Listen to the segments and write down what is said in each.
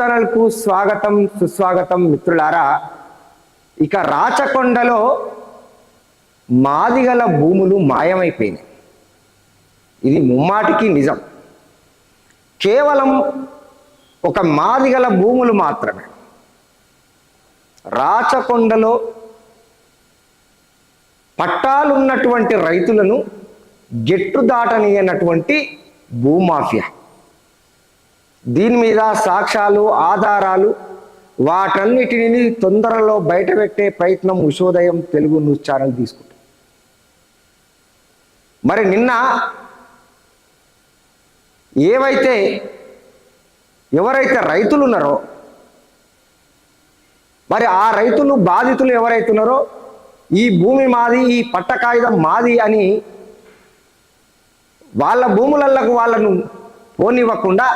ఛానల్కు స్వాగతం సుస్వాగతం మిత్రులారా. ఇక రాచకొండలో మాదిగల భూములు మాయమైపోయినాయి. ఇది ముమ్మాటికి నిజం. కేవలం ఒక మాదిగల భూములు మాత్రమే. రాచకొండలో పట్టాలున్నటువంటి రైతులను గెట్టు దాటనీయనటువంటి భూమాఫియా. దీని మీద సాక్ష్యాలు ఆధారాలు వాటన్నిటిని తొందరలో బయటపెట్టే ప్రయత్నం ఉషోదయం తెలుగు న్యూస్ ఛానల్ తీసుకుంటుంది మరి నిన్న ఏవైతే ఎవరైతే రైతులు ఉన్నారో మరి ఆ రైతులు బాధితులు ఎవరైతే ఉన్నారో ఈ భూమి మాది ఈ పట్ట కాగితం మాది అని వాళ్ళ భూములకు వాళ్ళను పోనివ్వకుండా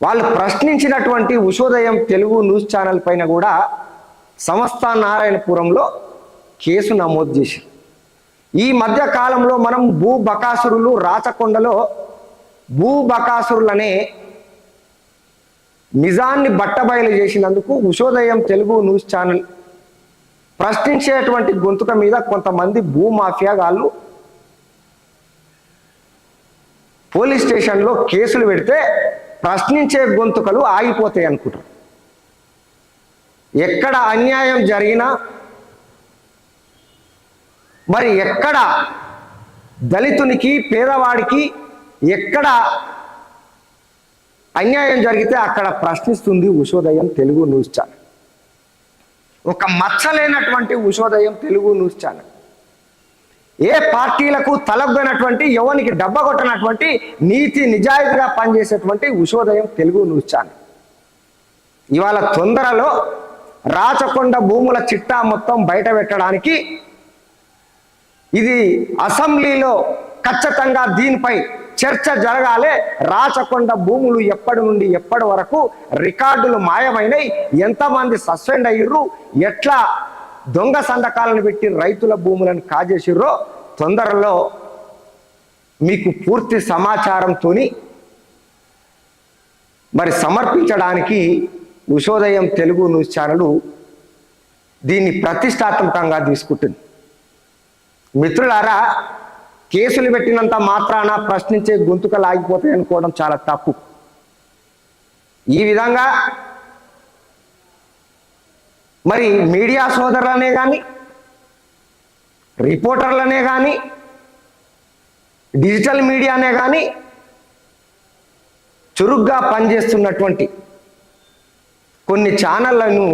వాళ్ళు ప్రశ్నించినటువంటి ఉషోదయం తెలుగు న్యూస్ ఛానల్ పైన కూడా సంస్థ నారాయణపురంలో కేసు నమోదు చేశారు. ఈ మధ్య కాలంలో మనం భూ బకాసురులు రాచకొండలో భూ బకాసురులనే నిజాన్ని బట్టబయలు చేసినందుకు ఉషోదయం తెలుగు న్యూస్ ఛానల్ ప్రశ్నించేటువంటి గొంతుక మీద కొంతమంది భూ మాఫియాగాళ్ళు పోలీస్ స్టేషన్లో కేసులు పెడితే ప్రశ్నించే గొంతుకలు ఆగిపోతాయి అనుకుంటారు ఎక్కడ అన్యాయం జరిగినా మరి ఎక్కడ దళితునికి పేదవాడికి ఎక్కడ అన్యాయం జరిగితే అక్కడ ప్రశ్నిస్తుంది ఉషోదయం తెలుగు న్యూస్ ఛానల్. ఒక మచ్చలేనటువంటి ఉషోదయం తెలుగు న్యూస్ ఛానల్. ఏ పార్టీలకు తలగ్గనటువంటి ఎవరికి డబ్బ కొట్టనటువంటి నీతి నిజాయితీగా పనిచేసేటువంటి ఉషోదయం తెలుగు న్యూస్ ఛానల్. ఇవాళ తొందరలో రాచకొండ భూముల చిట్టా మొత్తం బయట పెట్టడానికి ఇది అసెంబ్లీలో ఖచ్చితంగా దీనిపై చర్చ జరగాలే. రాచకొండ భూములు ఎప్పటి నుండి ఎప్పటి వరకు రికార్డులు మాయమైనవి ఎంతమంది సస్పెండ్ అయ్యారు ఎట్లా దొంగ సంతకాలను పెట్టి రైతుల భూములను కాజేసిర్రో తొందరలో మీకు పూర్తి సమాచారంతో మరి సమర్పించడానికి ఉషోదయం తెలుగు న్యూస్ ఛానల్ దీన్ని ప్రతిష్టాత్మకంగా తీసుకుంటుంది. మిత్రులారా కేసులు పెట్టినంత మాత్రాన ప్రశ్నించే గొంతుకలు ఆగిపోతాయి అనుకోవడం చాలా తప్పు. ఈ విధంగా మరి మీడియా సోదరులనే కానీ రిపోర్టర్లనే కానీ డిజిటల్ మీడియానే కానీ చురుగ్గా పనిచేస్తున్నటువంటి కొన్ని ఛానళ్ళను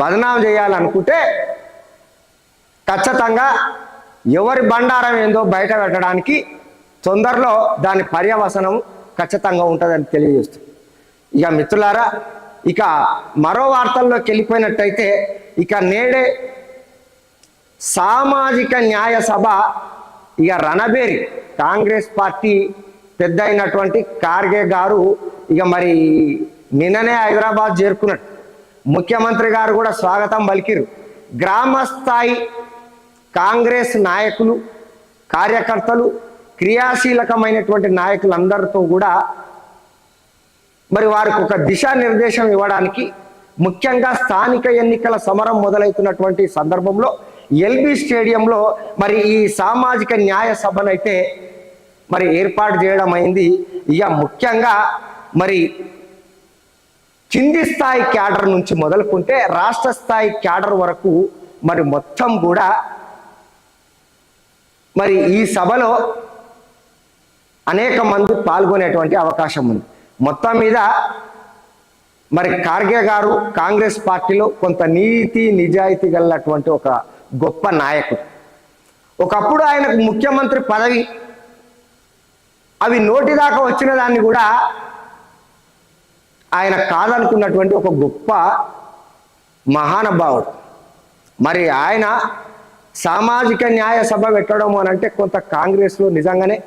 బదనాం చేయాలనుకుంటే ఖచ్చితంగా ఎవరి బండారం ఏందో బయట పెట్టడానికి తొందరలో దాని పర్యవసనం ఖచ్చితంగా ఉంటుందని తెలియజేస్తుంది. ఇక మిత్రులారా ఇక మరో వార్తల్లోకి వెళ్ళిపోయినట్టయితే ఇక నేడే సామాజిక న్యాయ సభ ఇక రణబేరి కాంగ్రెస్ పార్టీ పెద్ద అయినటువంటి కార్గే గారు ఇక మరి నిన్ననే హైదరాబాద్ చేరుకున్నట్టు ముఖ్యమంత్రి గారు కూడా స్వాగతం పలికిరు. గ్రామస్థాయి కాంగ్రెస్ నాయకులు కార్యకర్తలు క్రియాశీలకమైనటువంటి నాయకులందరితో కూడా మరి వారికి ఒక దిశానిర్దేశం ఇవ్వడానికి ముఖ్యంగా స్థానిక ఎన్నికల సమరం మొదలవుతున్నటువంటి సందర్భంలో ఎల్బీ స్టేడియంలో మరి ఈ సామాజిక న్యాయ సభనైతే మరి ఏర్పాటు చేయడం అయింది. ఇక ముఖ్యంగా మరి కింది స్థాయి క్యాడర్ నుంచి మొదలుకుంటే రాష్ట్ర స్థాయి క్యాడర్ వరకు మరి మొత్తం కూడా మరి ఈ సభలో అనేక మంది పాల్గొనేటువంటి అవకాశం ఉంది. మొత్తం మీద మరి ఖార్గే గారు కాంగ్రెస్ పార్టీలో కొంత నీతి నిజాయితీ గలటువంటి ఒక గొప్ప నాయకుడు. ఒకప్పుడు ఆయనకు ముఖ్యమంత్రి పదవి అవి నోటి దాకా వచ్చిన దాన్ని కూడా ఆయన కాదనుకున్నటువంటి ఒక గొప్ప మహానుభావుడు. మరి ఆయన సామాజిక న్యాయ సభ పెట్టడం అని అంటే కొంత కాంగ్రెస్లో నిజంగానే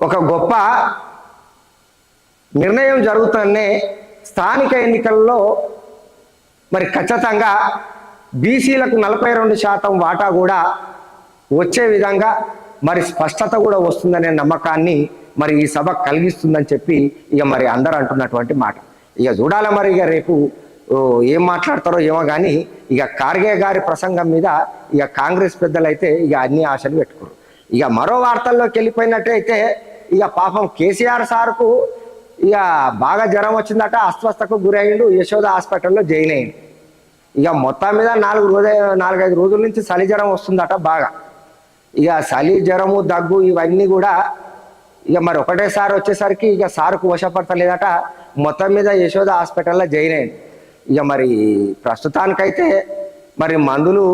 ఒక గొప్ప నిర్ణయం జరుగుతుందనే స్థానిక ఎన్నికల్లో మరి ఖచ్చితంగా బీసీలకు నలభై రెండు శాతం వాటా కూడా వచ్చే విధంగా మరి స్పష్టత కూడా వస్తుందనే నమ్మకాన్ని మరి ఈ సభ కలిగిస్తుందని చెప్పి ఇక మరి అందరూ అంటున్నటువంటి మాట. ఇక చూడాలి మరి ఇక రేపు ఏం మాట్లాడతారో ఏమో కానీ ఇక కార్గే గారి ప్రసంగం మీద ఇక కాంగ్రెస్ పెద్దలైతే ఇక అన్ని ఆశలు పెట్టుకోరు ఇక మరో వార్తల్లోకి వెళ్ళిపోయినట్టయితే ఇక పాపం కేసీఆర్ సార్కు ఇక బాగా జ్వరం వచ్చిందట అస్వస్థకు గురయ్యిండు యశోద హాస్పిటల్లో జైన్ అయ్యింది ఇక మొత్తం మీద నాలుగు రోజు నాలుగైదు రోజుల నుంచి చలి జ్వరం వస్తుందట బాగా. ఇక చలి జ్వరము దగ్గు ఇవన్నీ కూడా ఇక మరి ఒకటేసారి వచ్చేసరికి ఇక సార్కు వశపడతలేదట మొత్తం మీద యశోద హాస్పిటల్లో జైన్ అయింది ఇక మరి ప్రస్తుతానికైతే మరి మందులు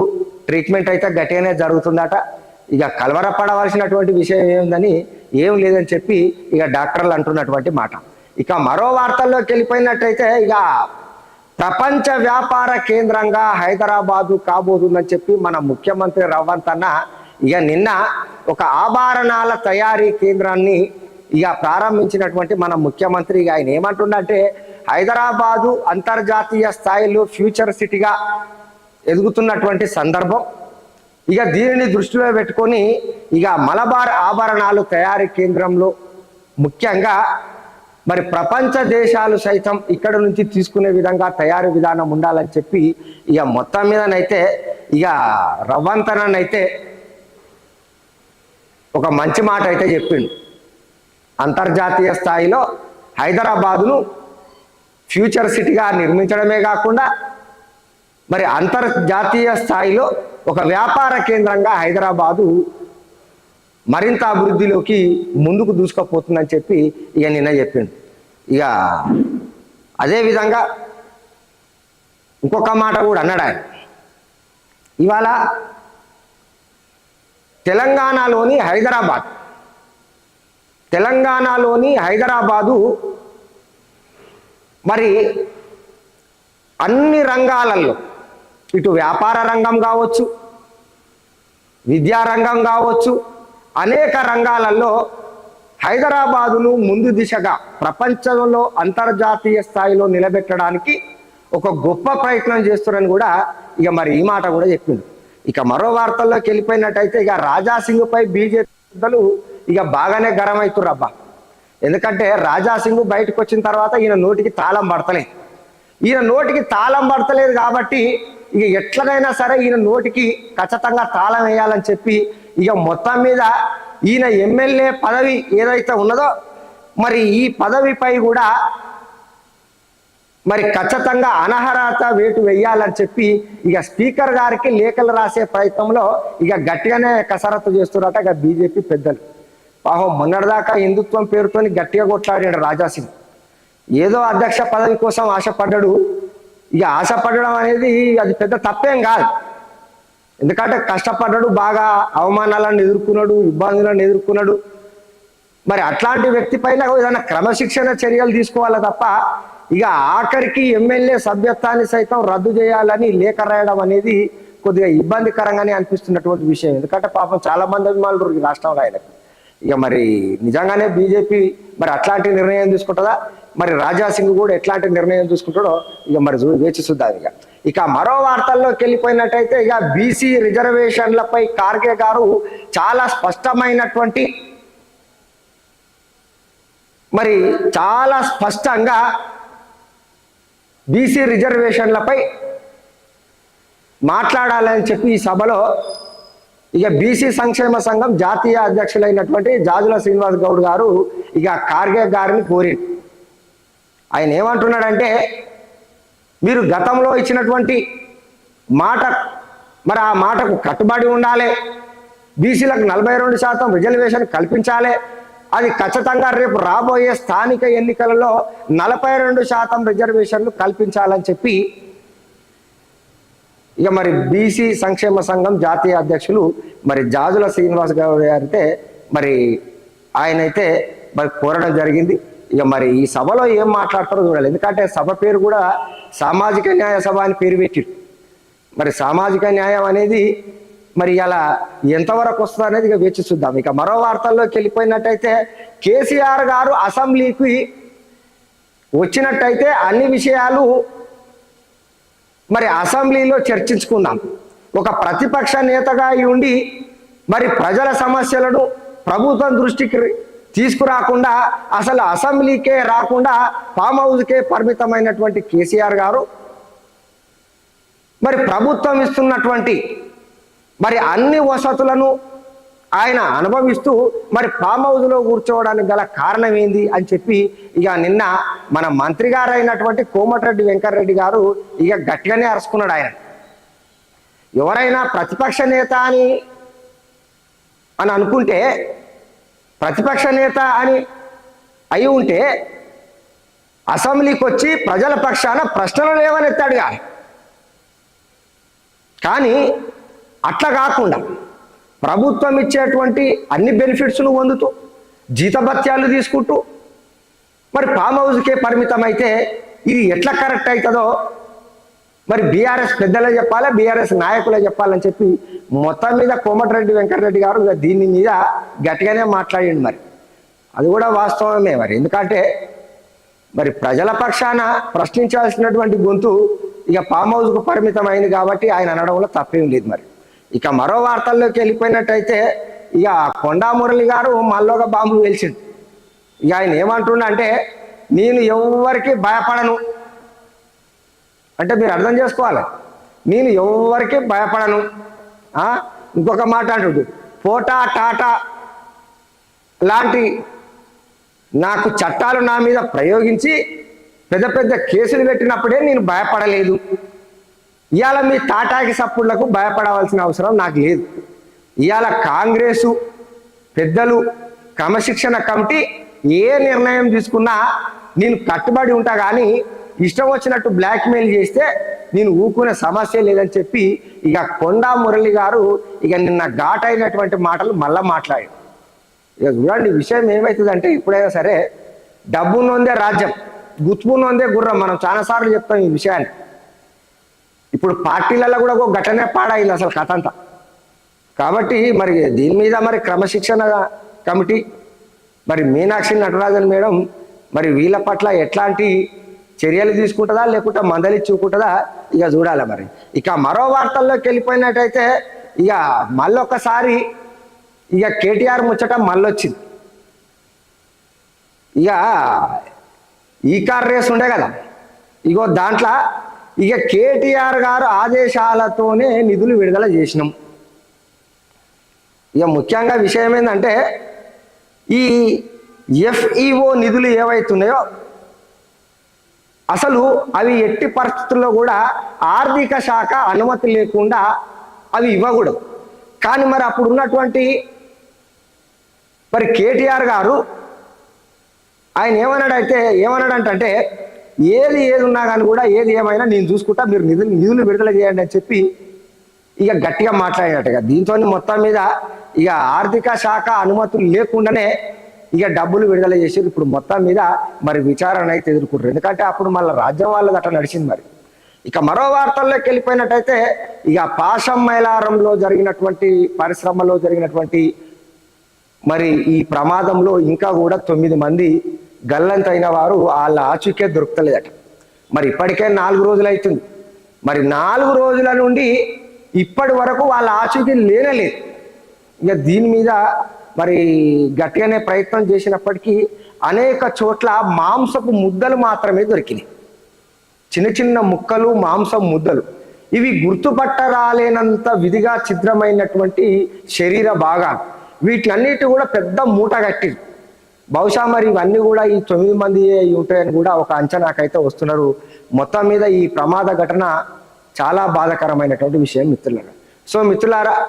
ట్రీట్మెంట్ అయితే గట్టిగానే జరుగుతుందట. ఇక కలవరపడవలసినటువంటి విషయం ఏముందని ఏం లేదని చెప్పి ఇక డాక్టర్లు అంటున్నటువంటి మాట. ఇక మరో వార్తల్లోకి వెళ్ళిపోయినట్టయితే ఇక ప్రపంచ వ్యాపార కేంద్రంగా హైదరాబాదు కాబోతుందని చెప్పి మన ముఖ్యమంత్రి రవ్వంత్ అన్న ఇక నిన్న ఒక ఆభరణాల తయారీ కేంద్రాన్ని ఇక ప్రారంభించినటువంటి మన ముఖ్యమంత్రి ఇక ఆయన ఏమంటుండంటే హైదరాబాదు అంతర్జాతీయ స్థాయిలో ఫ్యూచర్ సిటీగా ఎదుగుతున్నటువంటి సందర్భం ఇక దీనిని దృష్టిలో పెట్టుకొని ఇక మలబార్ ఆభరణాలు తయారీ కేంద్రంలో ముఖ్యంగా మరి ప్రపంచ దేశాలు సైతం ఇక్కడ నుంచి తీసుకునే విధంగా తయారీ విధానం ఉండాలని చెప్పి ఇక మొత్తం మీదనైతే ఇక రవ్వంతనైతే ఒక మంచి మాట అయితే చెప్పిండు. అంతర్జాతీయ స్థాయిలో హైదరాబాదును ఫ్యూచర్ సిటీగా నిర్మించడమే కాకుండా మరి అంతర్జాతీయ స్థాయిలో ఒక వ్యాపార కేంద్రంగా హైదరాబాదు మరింత అభివృద్ధిలోకి ముందుకు దూసుకుపోతుందని చెప్పి ఇక నిన్న చెప్పిండు. ఇక అదేవిధంగా ఇంకొక మాట కూడా అన్నాడు ఆయన. ఇవాళ తెలంగాణలోని హైదరాబాద్ తెలంగాణలోని హైదరాబాదు మరి అన్ని రంగాలలో ఇటు వ్యాపార రంగం కావచ్చు విద్యా రంగం కావచ్చు అనేక రంగాలలో హైదరాబాదును ముందు దిశగా ప్రపంచంలో అంతర్జాతీయ స్థాయిలో నిలబెట్టడానికి ఒక గొప్ప ప్రయత్నం చేస్తున్నారని కూడా ఇక మరి ఈ మాట కూడా చెప్పింది. ఇక మరో వార్తల్లోకి వెళ్ళిపోయినట్టయితే ఇక రాజాసింగ్ పై బీజేపీలు ఇక బాగానే గరం అవుతుర్రబ్బా ఎందుకంటే రాజాసింగ్ బయటకు వచ్చిన తర్వాత ఈయన నోటికి తాళం పడతలేదు. ఈయన నోటికి తాళం పడతలేదు కాబట్టి ఇక ఎట్లనైనా సరే ఈయన నోటికి ఖచ్చితంగా తాళం వేయాలని చెప్పి ఇక మొత్తం మీద ఈయన ఎమ్మెల్యే పదవి ఏదైతే ఉన్నదో మరి ఈ పదవిపై కూడా మరి ఖచ్చితంగా అనర్హత వేటు వేయాలని చెప్పి ఇక స్పీకర్ గారికి లేఖలు రాసే ప్రయత్నంలో ఇక గట్టిగానే కసరత్తు చేస్తున్నారట ఇక బీజేపీ పెద్దలు. పాహం మొన్నటిదాకా హిందుత్వం పేరుతోని గట్టిగా కొట్లాడాడు రాజాసింగ్. ఏదో అధ్యక్ష పదవి కోసం ఆశపడ్డాడు ఇక ఆశపడడం అనేది అది పెద్ద తప్పేం కాదు. ఎందుకంటే కష్టపడ్డాడు బాగా అవమానాలను ఎదుర్కొన్నాడు ఇబ్బందులను ఎదుర్కొన్నాడు. మరి అట్లాంటి వ్యక్తి పైన ఏదైనా క్రమశిక్షణ చర్యలు తీసుకోవాలి తప్ప ఇక ఆఖరికి ఎమ్మెల్యే సభ్యత్వాన్ని సైతం రద్దు చేయాలని లేఖ రాయడం అనేది కొద్దిగా ఇబ్బందికరంగానే అనిపిస్తున్నటువంటి విషయం. ఎందుకంటే పాపం చాలా మంది అభిమానులు ఈ రాష్ట్రంలో ఆయనకు. ఇక మరి నిజంగానే బీజేపీ మరి అట్లాంటి నిర్ణయం తీసుకుంటుందా? మరి రాజా సింగ్ కూడా ఎట్లాంటి నిర్ణయం తీసుకుంటాడో ఇక మరి చూ- వేచి చూద్దాం ఇక. ఇక మరో వార్తల్లోకి వెళ్ళిపోయినట్టయితే ఇక బీసీ రిజర్వేషన్లపై కార్గే గారు చాలా స్పష్టమైనటువంటి మరి చాలా స్పష్టంగా బీసీ రిజర్వేషన్లపై మాట్లాడాలని చెప్పి ఈ సభలో ఇక బీసీ సంక్షేమ సంఘం జాతీయ అధ్యక్షులైనటువంటి జాజుల శ్రీనివాస్ గౌడ్ గారు ఇక కార్గే గారిని కోరి ఆయన ఏమంటున్నాడంటే మీరు గతంలో ఇచ్చినటువంటి మాట మరి ఆ మాటకు కట్టుబడి ఉండాలి. బీసీలకు నలభై రెండు శాతం రిజర్వేషన్ కల్పించాలి. అది ఖచ్చితంగా రేపు రాబోయే స్థానిక ఎన్నికలలో నలభై రెండు శాతం రిజర్వేషన్లు కల్పించాలని చెప్పి ఇక మరి బీసీ సంక్షేమ సంఘం జాతీయ అధ్యక్షులు మరి జాజుల శ్రీనివాస్ గౌడ్ అయితే మరి ఆయనైతే మరి కోరడం జరిగింది. ఇక మరి ఈ సభలో ఏం మాట్లాడతారో చూడాలి. ఎందుకంటే సభ పేరు కూడా సామాజిక న్యాయ సభ అని పేరు పెట్టిరు. మరి సామాజిక న్యాయం అనేది మరి ఇలా ఎంతవరకు వస్తుంది అనేది ఇక వేచి చూద్దాం. ఇక మరో వార్తల్లోకి వెళ్ళిపోయినట్టయితే కేసీఆర్ గారు అసెంబ్లీకి వచ్చినట్టయితే అన్ని విషయాలు మరి అసెంబ్లీలో చర్చించుకుందాం. ఒక ప్రతిపక్ష నేతగా అయి ఉండి మరి ప్రజల సమస్యలను ప్రభుత్వం దృష్టికి తీసుకురాకుండా అసలు అసెంబ్లీకే రాకుండా ఫామ్ హౌస్కే పరిమితమైనటువంటి కేసీఆర్ గారు మరి ప్రభుత్వం ఇస్తున్నటువంటి మరి అన్ని వసతులను ఆయన అనుభవిస్తూ మరి ఫామ్ హౌస్లో కూర్చోవడానికి గల కారణం ఏంది అని చెప్పి ఇక నిన్న మన మంత్రి గారు అయినటువంటి కోమటిరెడ్డి వెంకటరెడ్డి గారు ఇక గట్టిగానే అరుచుకున్నాడు ఆయన. ఎవరైనా ప్రతిపక్ష నేత అని అని అనుకుంటే ప్రతిపక్ష నేత అని అయి ఉంటే అసెంబ్లీకి వచ్చి ప్రజల పక్షాన ప్రశ్నలు లేవనెత్తాడుగా. కానీ అట్లా కాకుండా ప్రభుత్వం ఇచ్చేటువంటి అన్ని బెనిఫిట్స్ను పొందుతూ జీతభత్యాలు తీసుకుంటూ మరి ఫామ్ హౌస్కే పరిమితం అయితే ఇది ఎట్లా కరెక్ట్ అవుతుందో మరి బీఆర్ఎస్ పెద్దలే చెప్పాలి బీఆర్ఎస్ నాయకులే చెప్పాలని చెప్పి మొత్తం మీద కోమటిరెడ్డి వెంకటరెడ్డి గారు ఇక దీని మీద గట్టిగానే మాట్లాడిండు మరి. అది కూడా వాస్తవమే మరి. ఎందుకంటే మరి ప్రజల పక్షాన ప్రశ్నించాల్సినటువంటి గొంతు ఇక ఫామ్ హౌస్కు పరిమితం అయింది కాబట్టి ఆయన అనడంలో తప్పేం లేదు మరి. ఇక మరో వార్తల్లోకి వెళ్ళిపోయినట్టయితే ఇక కొండా మురళి గారు మళ్ళొక బాంబు వేల్చిండు ఇక ఆయన ఏమంటుండ అంటే నేను ఎవరికి భయపడను. అంటే మీరు అర్థం చేసుకోవాలి. నేను ఎవరికి భయపడను. ఇంకొక మాట అంటుడు పోటా టాటా లాంటి నాకు చట్టాలు నా మీద ప్రయోగించి పెద్ద పెద్ద కేసులు పెట్టినప్పుడే నేను భయపడలేదు. ఇవాళ మీ టాటాకి సప్పుళ్ళకు భయపడవలసిన అవసరం నాకు లేదు. ఇవాళ కాంగ్రెసు పెద్దలు క్రమశిక్షణ కమిటీ ఏ నిర్ణయం తీసుకున్నా నేను కట్టుబడి ఉంటా కానీ ఇష్టం వచ్చినట్టు బ్లాక్మెయిల్ చేస్తే నేను ఊకునే సమస్య లేదని చెప్పి ఇక కొండా మురళి గారు ఇక నిన్న ఘాటైనటువంటి మాటలు మళ్ళా మాట్లాడారు. ఇక చూడండి విషయం ఏమవుతుందంటే ఇప్పుడైనా సరే డబ్బున్నోందే రాజ్యం గుర్తున్నొందే గుర్రం. మనం చాలాసార్లు చెప్తాం ఈ విషయాన్ని. ఇప్పుడు పార్టీలలో కూడా ఒక ఘటనే పాడైంది అసలు కథ అంతా. కాబట్టి మరి దీని మీద మరి క్రమశిక్షణ కమిటీ మరి మీనాక్షి నటరాజన్ మేడం మరి వీళ్ళ పట్ల ఎట్లాంటి చర్యలు తీసుకుంటుందా లేకుంటే మందలి చూకుంటుందా ఇక చూడాలి మరి. ఇక మరో వార్తల్లోకి వెళ్ళిపోయినట్టయితే ఇక మళ్ళొకసారి ఇక కేటీఆర్ ముచ్చట మళ్ళొచ్చింది. ఇక ఈ కార్ రేస్ ఉండే కదా. ఇగో దాంట్లో ఇక కేటీఆర్ గారు ఆదేశాలతోనే నిధులు విడుదల చేసినాం. ఇక ముఖ్యంగా విషయం ఏంటంటే ఈ ఎఫ్ఈఓ నిధులు ఏవైతున్నాయో అసలు అవి ఎట్టి పరిస్థితుల్లో కూడా ఆర్థిక శాఖ అనుమతి లేకుండా అవి ఇవ్వకూడదు. కానీ మరి అప్పుడు ఉన్నటువంటి మరి కేటీఆర్ గారు ఆయన ఏమన్నాడైతే ఏమన్నాడంటే ఏది ఏది ఉన్నా కానీ కూడా ఏది ఏమైనా నేను చూసుకుంటా మీరు నిధులు నిధులు విడుదల చేయండి అని చెప్పి ఇక గట్టిగా మాట్లాడినట్టుగా. దీంతో మొత్తం మీద ఇక ఆర్థిక శాఖ అనుమతులు లేకుండానే ఇక డబ్బులు విడుదల చేసారు ఇప్పుడు మొత్తం మీద మరి విచారణ అయితే ఎదుర్కొంటారు. ఎందుకంటే అప్పుడు మళ్ళీ రాజ్యం వాళ్ళది అట్లా నడిచింది మరి. ఇక మరో వార్తల్లోకి వెళ్ళిపోయినట్టయితే ఇక పాషం మైలారంలో జరిగినటువంటి పరిశ్రమలో జరిగినటువంటి మరి ఈ ప్రమాదంలో ఇంకా కూడా తొమ్మిది మంది గల్లంతైన వారు వాళ్ళ ఆచూకే దొరుకుతలేదట. మరి ఇప్పటికే నాలుగు రోజులు అవుతుంది. మరి నాలుగు రోజుల నుండి ఇప్పటి వరకు వాళ్ళ ఆచూకీ లేనలేదు ఇక దీని మీద మరి గట్టిగానే ప్రయత్నం చేసినప్పటికీ అనేక చోట్ల మాంసపు ముద్దలు మాత్రమే దొరికినాయి. చిన్న చిన్న ముక్కలు మాంసం ముద్దలు. ఇవి గుర్తుపట్టరాలేనంత విధిగా ఛిద్రమైనటువంటి శరీర భాగాలు. వీటిలన్నిటి కూడా పెద్ద మూట కట్టిరు. బహుశా మరి ఇవన్నీ కూడా ఈ తొమ్మిది మంది ఉంటాయని కూడా ఒక అంచనాకైతే వస్తున్నారు. మొత్తం మీద ఈ ప్రమాద ఘటన చాలా బాధాకరమైనటువంటి విషయం మిత్రులారా. సో మిత్రులారా